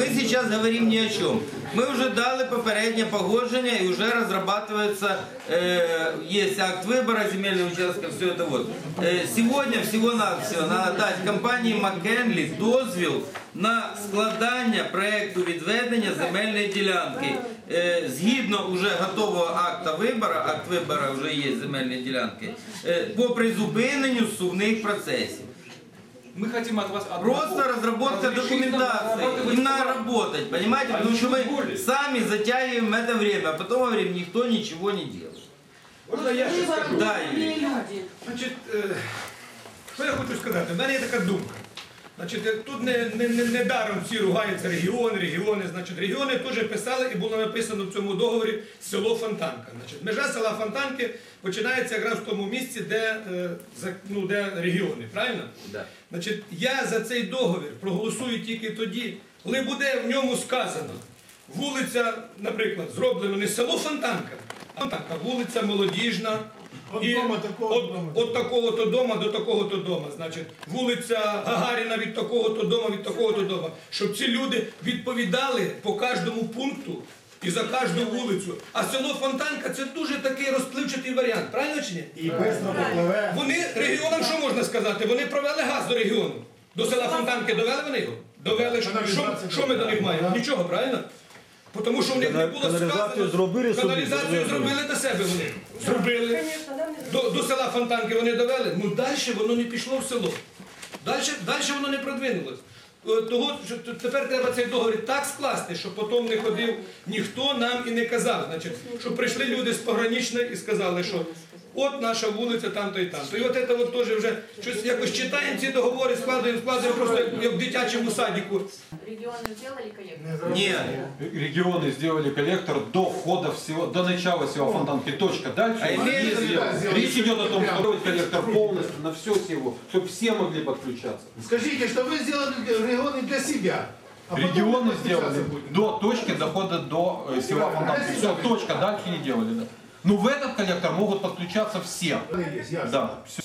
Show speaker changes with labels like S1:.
S1: мы сейчас говорим ни о чем. Мы уже дали попереднее погоджение и уже разрабатывается, э, есть акт выбора земельного участка, все это вот. Э, сегодня всего-навсего надо дать компанії Маккенлі дозвіл на складання проекту відведення земельної ділянки. Е, Згідно вже готового акта вибору, акт вибору вже є земельні ділянки, е, по призупиненню сувних процесів.
S2: Мы хотим от вас от-
S1: Просто разработка
S2: разрешить нам
S1: документации.
S2: разрабатывать
S1: Им надо
S2: план.
S1: работать, понимаете?
S2: А
S1: Потому что
S2: ничего
S1: мы
S2: более.
S1: сами затягиваем это время, а потом говорим, никто ничего не делает.
S3: Можна я ще скажу?
S1: Да, Юрій.
S3: Значить, е, що я хочу сказати? У мене є така думка. Значить, е, тут не, не, не, не даром всі ругаються регіони, регіони. Значить, регіони теж писали і було написано в цьому договорі село Фонтанка. Значить, межа села Фонтанки починається якраз в тому місці, де, е, ну, де регіони, правильно?
S1: Да.
S3: Значить, я за цей договір проголосую тільки тоді, коли буде в ньому сказано. Вулиця, наприклад, зроблено не село Фонтанка, а вулиця Молодіжна.
S4: Такого
S3: от,
S4: дома.
S3: от такого-то дома до такого-то дома. Значить, вулиця Гагаріна від такого-то дома, від такого-то дома. Щоб ці люди відповідали по кожному пункту і за кожну вулицю. А село Фонтанка це дуже такий розпливчатий варіант, правильно чи ні?
S4: І швидко попливе.
S3: Вони регіонам що можна сказати? Вони провели газ до регіону. До села Фонтанки довели вони його? Довели. Що, що, що ми до них маємо? Нічого, правильно? Бо Тому що в них не було
S5: Каналізацію
S3: сказано.
S5: зробили собі,
S3: Каналізацію
S5: зробили.
S3: зробили до себе вони. Зробили. До, до села Фонтанки вони довели. Ну далі воно не пішло в село. Далі, далі воно не продвинулось. Е, Того, що т- тепер треба цей договір так скласти, щоб потім не ходив ніхто нам і не казав. Значить, щоб прийшли люди з пограничної і сказали, що от наша вулиця там-то і там-то. І от це от теж вже щось якось читаємо ці договори, складуємо, складуємо просто як в дитячому садіку.
S6: Регионы сделали коллектор?
S1: Нет.
S2: Регионы сделали коллектор до входа всего, до начала всего фонтанки. Точка. Дальше
S1: А имеется в виду-
S2: речь идет о том, что строить коллектор полностью на все всего, чтобы все могли подключаться.
S4: Скажите, что вы сделали регионы для себя. а потом
S2: Регионы
S4: подключаться
S2: сделали
S4: будете.
S2: до точки дохода до э, села Фонтанки. Все, точка, дальше не делали. Да. Ну в этот коллектор могут подключаться все. Да, все.